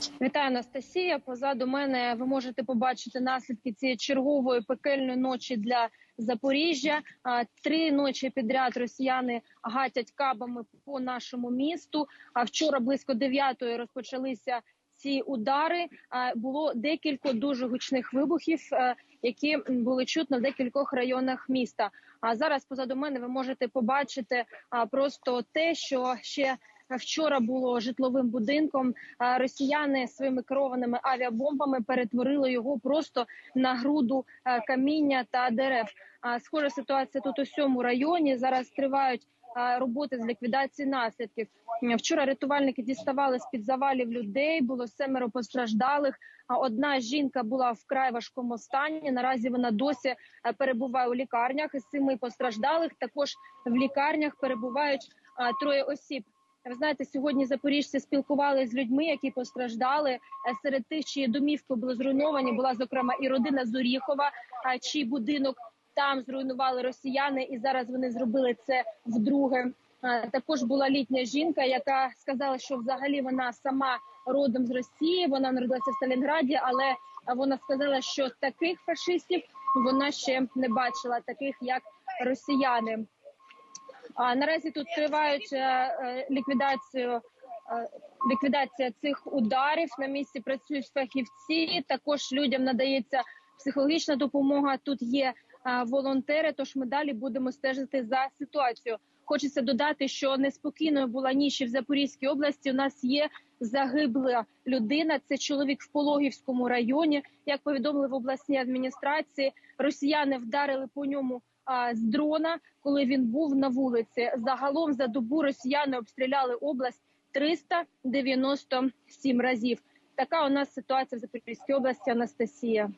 Вітаю, Анастасія. Позаду мене ви можете побачити наслідки цієї чергової пекельної ночі для Запоріжжя. Три ночі підряд росіяни гатять кабами по нашому місту. А вчора близько дев'ятої розпочалися ці удари. Було декілька дуже гучних вибухів, е, які були чутно в декількох районах міста. А зараз позаду мене ви можете побачити просто те, що ще вчора було житловим будинком. Росіяни своїми керованими авіабомбами перетворили його просто на груду каміння та дерев. Схожа ситуація тут у всьому районі. Зараз тривають роботи з ліквідації наслідків. Вчора рятувальники діставали з під завалів людей. Було семеро постраждалих. Одна жінка була вкрай важкому стані. Наразі вона досі перебуває у лікарнях. Із семи постраждалих також в лікарнях перебувають троє осіб. Ви знаєте, сьогодні запоріжці спілкувалися з людьми, які постраждали. Е, Серед тих, чиї домівки були зруйновані, була зокрема і родина Зоріхова, чий будинок там зруйнували росіяни, і зараз вони зробили це вдруге. Також була літня жінка, яка сказала, що взагалі вона сама родом з Росії. Вона народилася в Сталінграді, але вона сказала, що таких фашистів вона ще не бачила, таких як росіяни. А наразі тут тривають е, е, ліквідацію. е, Ліквідація цих ударів на місці працюють фахівці. Також людям надається психологічна допомога. Тут є волонтери. Тож ми далі будемо стежити за ситуацією. Хочеться додати, що неспокійною була ніч в Запорізькій області. У нас є загибла людина. Це чоловік в Пологівському районі. Як повідомили в обласній адміністрації, росіяни вдарили по ньому з дрона, коли він був на вулиці. Загалом за добу росіяни обстріляли область 397 разів. Така у нас ситуація в Запорізькій області. Анастасія.